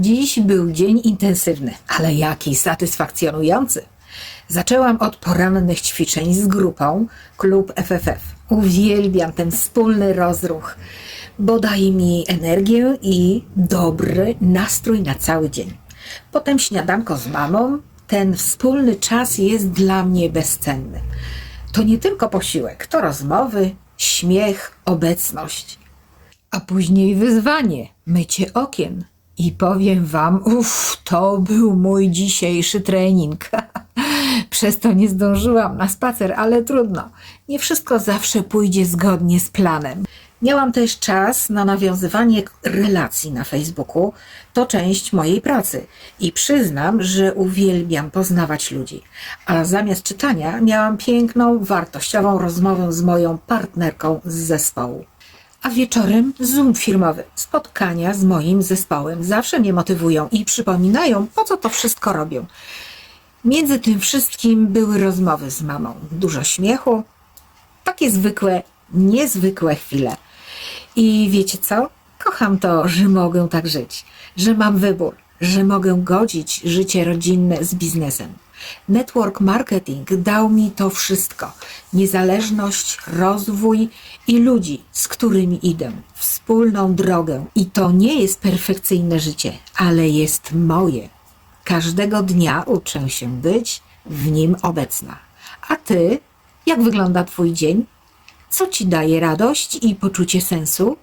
Dziś był dzień intensywny, ale jaki satysfakcjonujący. Zaczęłam od porannych ćwiczeń z grupą Klub FFF. Uwielbiam ten wspólny rozruch, bo daje mi energię i dobry nastrój na cały dzień. Potem śniadanko z mamą. Ten wspólny czas jest dla mnie bezcenny. To nie tylko posiłek, to rozmowy, śmiech, obecność. A później wyzwanie mycie okien. I powiem wam, uff, to był mój dzisiejszy trening. Przez to nie zdążyłam na spacer, ale trudno. Nie wszystko zawsze pójdzie zgodnie z planem. Miałam też czas na nawiązywanie relacji na Facebooku. To część mojej pracy i przyznam, że uwielbiam poznawać ludzi. A zamiast czytania miałam piękną, wartościową rozmowę z moją partnerką z zespołu. A wieczorem Zoom firmowy. Spotkania z moim zespołem zawsze mnie motywują i przypominają, po co to wszystko robią. Między tym wszystkim były rozmowy z mamą. Dużo śmiechu, takie zwykłe, niezwykłe chwile. I wiecie co? Kocham to, że mogę tak żyć, że mam wybór, że mogę godzić życie rodzinne z biznesem. Network marketing dał mi to wszystko: niezależność, rozwój i ludzi, z którymi idę, wspólną drogę. I to nie jest perfekcyjne życie, ale jest moje. Każdego dnia uczę się być w nim obecna. A ty, jak wygląda Twój dzień? Co ci daje radość i poczucie sensu?